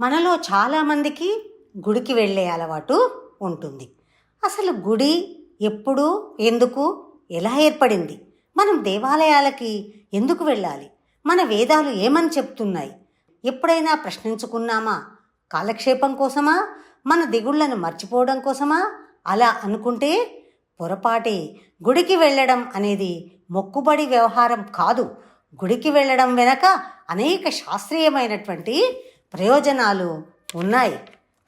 మనలో చాలామందికి గుడికి వెళ్ళే అలవాటు ఉంటుంది. అసలు గుడి ఎప్పుడు ఎందుకు ఎలా ఏర్పడింది? మనం దేవాలయాలకి ఎందుకు వెళ్ళాలి? మన వేదాలు ఏమని చెప్తున్నాయి? ఎప్పుడైనా ప్రశ్నించుకున్నామా? కాలక్షేపం కోసమా? మన దిగుళ్ళను మర్చిపోవడం కోసమా? అలా అనుకుంటే పొరపాటే. గుడికి వెళ్ళడం అనేది మొక్కుబడి వ్యవహారం కాదు. గుడికి వెళ్ళడం వెనక అనేక శాస్త్రీయమైనటువంటి ప్రయోజనాలు ఉన్నాయి.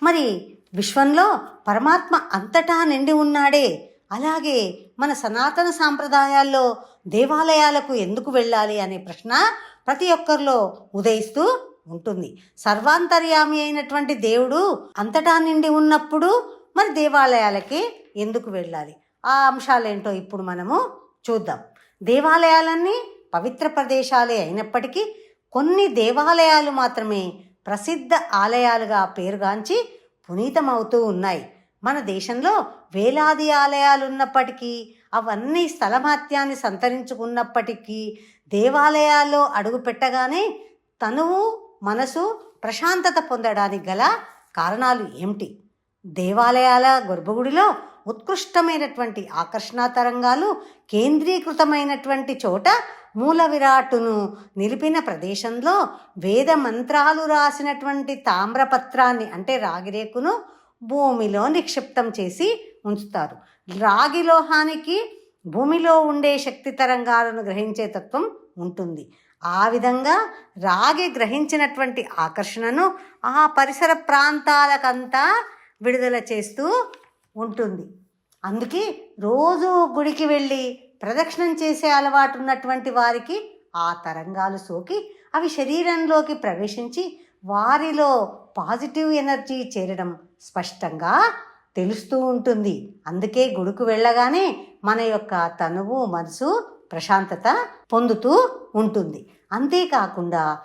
మరి విశ్వంలో పరమాత్మ అంతటా నిండి ఉన్నాడే. అలాగే మన సనాతన సాంప్రదాయాల్లో దేవాలయాలకు ఎందుకు వెళ్ళాలి అనే ప్రశ్న ప్రతి ఒక్కరిలో ఉదయిస్తూ ఉంటుంది. సర్వాంతర్యామి అయినటువంటి దేవుడు అంతటా నిండి ఉన్నప్పుడు మరి దేవాలయాలకి ఎందుకు వెళ్ళాలి? ఆ అంశాలేంటో ఇప్పుడు మనము చూద్దాం. దేవాలయాలన్నీ పవిత్ర ప్రదేశాలే అయినప్పటికీ కొన్ని దేవాలయాలు మాత్రమే ప్రసిద్ధ ఆలయాలుగా పేరుగాంచి పునీతమవుతూ ఉన్నాయి. మన దేశంలో వేలాది ఆలయాలు ఉన్నప్పటికీ అవన్నీ స్థలమాత్యాన్ని సంతరించుకున్నప్పటికీ దేవాలయాల్లో అడుగు పెట్టగానే తనువు మనసు ప్రశాంతత పొందడానికి గల కారణాలు ఏమిటి? దేవాలయాల గర్భగుడిలో ఉత్కృష్టమైనటువంటి ఆకర్షణ తరంగాలు కేంద్రీకృతమైనటువంటి చోట మూల విరాటును నిలిపిన ప్రదేశంలో వేద మంత్రాలు రాసినటువంటి తామ్రపత్రాన్ని అంటే రాగిరేకును భూమిలో నిక్షిప్తం చేసి ఉంచుతారు. రాగి లోహానికి భూమిలో ఉండే శక్తి తరంగాలను గ్రహించే తత్వం ఉంటుంది. ఆ విధంగా రాగి గ్రహించినటువంటి ఆకర్షణను ఆ పరిసర ప్రాంతాలకంతా విడుదల చేస్తూ ఉంటుంది. అందుకే రోజు గుడికి వెళ్ళి ప్రదక్షిణం చేసే అలవాటు ఉన్నటువంటి వారికి ఆ తరంగాలు సోకి అవి శరీరంలోకి ప్రవేశించి వారిలో పాజిటివ్ ఎనర్జీ చేరడం స్పష్టంగా తెలుస్తూ ఉంటుంది. అందుకే గుడికి వెళ్ళగానే మన యొక్క తనువు మనసు ప్రశాంతత పొందుతూ ఉంటుంది. అంతేకాకుండా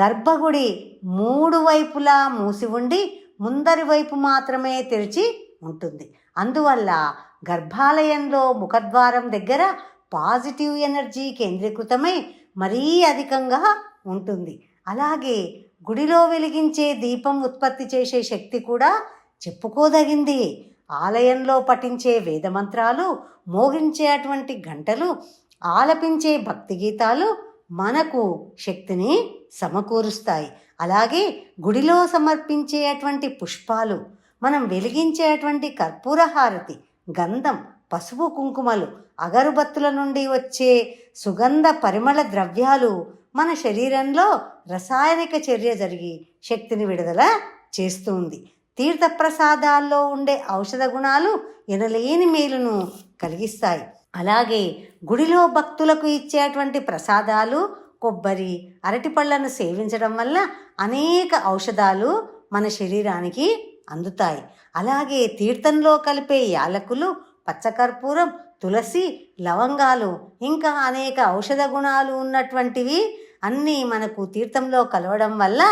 గర్భగుడి మూడు వైపులా మూసి ఉండి ముందరి వైపు మాత్రమే తెరిచి ఉంటుంది. అందువల్ల గర్భాలయంలో ముఖద్వారం దగ్గర పాజిటివ్ ఎనర్జీ కేంద్రీకృతమై మరీ అధికంగా ఉంటుంది. అలాగే గుడిలో వెలిగించే దీపం ఉత్పత్తి చేసే శక్తి కూడా చెప్పుకోదగింది. ఆలయంలో పఠించే వేదమంత్రాలు మోగించే అటువంటి గంటలు ఆలపించే భక్తి గీతాలు మనకు శక్తిని సమకూరుస్తాయి. అలాగే గుడిలో సమర్పించే అటువంటి పుష్పాలు మనం వెలిగించేటువంటి కర్పూర హారతి గంధం పసుపు కుంకుమలు అగరుబత్తుల నుండి వచ్చే సుగంధ పరిమళ ద్రవ్యాలు మన శరీరంలో రసాయనిక చర్య జరిగి శక్తిని విడుదల చేస్తుంది. తీర్థప్రసాదాల్లో ఉండే ఔషధ గుణాలు ఎనలేని మేలును కలిగిస్తాయి. అలాగే గుడిలో భక్తులకు ఇచ్చేటువంటి ప్రసాదాలు కొబ్బరి అరటిపళ్ళను సేవించడం వల్ల అనేక ఔషధాలు మన శరీరానికి అందుతాయి. అలాగే తీర్థంలో కలిపే యాలకులు పచ్చకర్పూరం తులసి లవంగాలు ఇంకా అనేక ఔషధ గుణాలు ఉన్నటువంటివి అన్నీ మనకు తీర్థంలో కలవడం వల్ల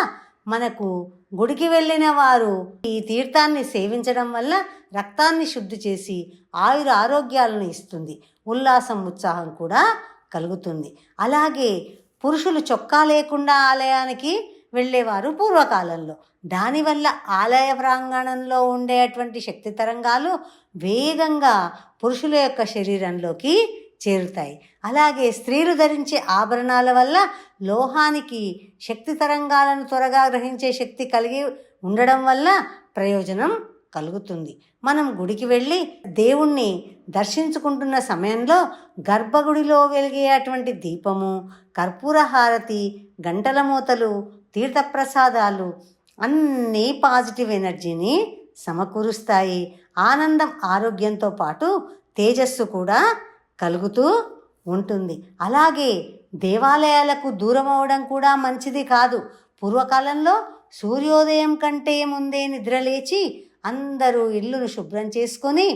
మనకు గుడికి వెళ్ళిన వారు ఈ తీర్థాన్ని సేవించడం వల్ల రక్తాన్ని శుద్ధి చేసి ఆయుర ఆరోగ్యాలను ఇస్తుంది. ఉల్లాసం ఉత్సాహం కూడా కలుగుతుంది. అలాగే పురుషులు చొక్కా లేకుండా ఆలయానికి వెళ్ళేవారు పూర్వకాలంలో. దానివల్ల ఆలయ ప్రాంగణంలో ఉండేటువంటి శక్తి తరంగాలు వేగంగా పురుషుల యొక్క శరీరంలోకి చేరుతాయి. అలాగే స్త్రీలు ధరించే ఆభరణాల వల్ల లోహానికి శక్తి తరంగాలను త్వరగా గ్రహించే శక్తి కలిగి ఉండడం వల్ల ప్రయోజనం కలుగుతుంది. మనం గుడికి వెళ్ళి దేవుణ్ణి దర్శించుకుంటున్న సమయంలో గర్భగుడిలో వెలిగే అటువంటి దీపము కర్పూర హారతి గంటల మూతలు తీర్థప్రసాదాలు అన్నీ పాజిటివ్ ఎనర్జీని సమకూరుస్తాయి. ఆనందం ఆరోగ్యంతో పాటు తేజస్సు కూడా కలుగుతూ ఉంటుంది. అలాగే దేవాలయాలకు దూరం అవడం కూడా మంచిది కాదు. పూర్వకాలంలో సూర్యోదయం కంటే ముందే నిద్రలేచి అందరూ ఇల్లును శుభ్రం చేసుకొని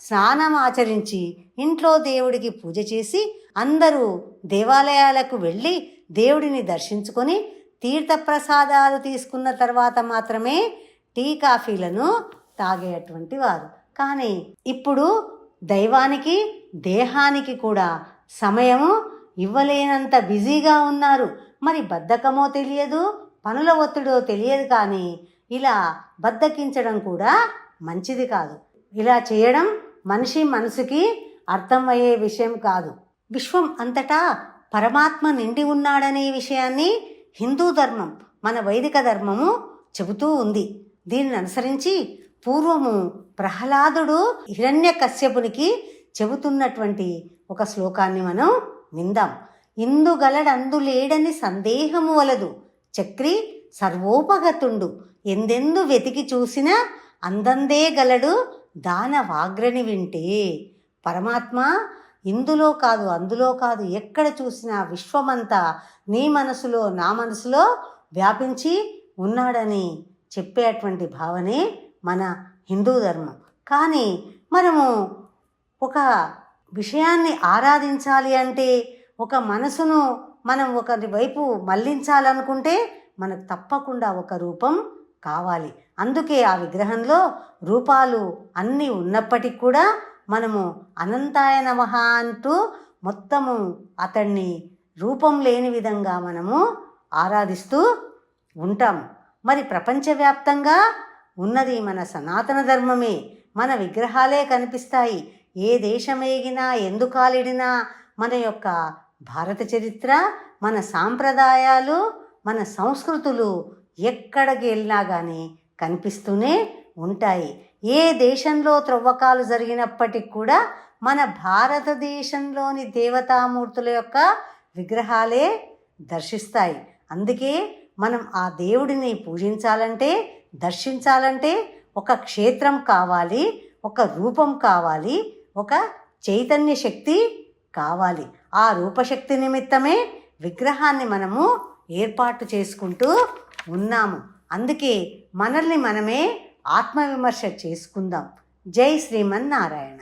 స్నానం ఆచరించి ఇంట్లో దేవుడికి పూజ చేసి అందరూ దేవాలయాలకు వెళ్ళి దేవుడిని దర్శించుకొని తీర్థప్రసాదాలు తీసుకున్న తర్వాత మాత్రమే టీ కాఫీలను తాగేటువంటి వారు. కానీ ఇప్పుడు దైవానికి దేహానికి కూడా సమయము ఇవ్వలేనంత బిజీగా ఉన్నారు. మరి బద్ధకమో తెలియదు పనుల ఒత్తిడో తెలియదు కానీ ఇలా బద్దకించడం కూడా మంచిది కాదు. ఇలా చేయడం మనిషి మనసుకి అర్థమయ్యే విషయం కాదు. విశ్వం అంతటా పరమాత్మ నిండి ఉన్నాడనే విషయాన్ని హిందూ ధర్మం మన వైదిక ధర్మము చెబుతూ ఉంది. దీనిని అనుసరించి పూర్వము ప్రహ్లాదుడు హిరణ్య కశ్యపునికి చెబుతున్నటువంటి ఒక శ్లోకాన్ని మనం విందాం. ఇందుగలడందు లేడని సందేహము వలదు. చక్రి సర్వోపగతుండు. ఎందెందు వెతికి చూసినా అందందే గలడు దానవాగ్రని వింటే. పరమాత్మ ఇందులో కాదు అందులో కాదు ఎక్కడ చూసినా విశ్వమంతా నీ మనసులో నా మనసులో వ్యాపించి ఉన్నాడని చెప్పేటువంటి భావనే మన హిందూ ధర్మం. కానీ మనము ఒక విషయాన్ని ఆరాధించాలి అంటే ఒక మనసును మనం ఒకరి వైపు మళ్ళించాలనుకుంటే మనకు తప్పకుండా ఒక రూపం కావాలి. అందుకే ఆ విగ్రహంలో రూపాలు అన్నీ ఉన్నప్పటికీ కూడా మనము అనంతాయ నమః అంటూ మొత్తము అతన్ని రూపం లేని విధంగా మనము ఆరాధిస్తూ ఉంటాం. మరి ప్రపంచవ్యాప్తంగా ఉన్నది మన సనాతన ధర్మమే. మన విగ్రహాలే కనిపిస్తాయి. ఏ దేశమేగినా ఎందుకాలిడినా మన యొక్క భారత చరిత్ర మన సాంప్రదాయాలు మన సంస్కృతులు ఎక్కడికి వెళ్ళినా కానీ కనిపిస్తూనే ఉంటాయి. ఏ దేశంలో త్రవ్వకాలు జరిగినప్పటికి కూడా మన భారతదేశంలోని దేవతామూర్తుల యొక్క విగ్రహాలే దర్శిస్తాయి. అందుకే మనం ఆ దేవుడిని పూజించాలంటే దర్శించాలంటే ఒక క్షేత్రం కావాలి ఒక రూపం కావాలి ఒక చైతన్య శక్తి కావాలి. ఆ రూపశక్తి నిమిత్తమే విగ్రహాన్ని మనము ఏర్పాటు చేసుకుంటూ ఉన్నాము. అందుకే మనల్ని మనమే ఆత్మవిమర్శ చేసుకుందాం. జై శ్రీమన్నారాయణ.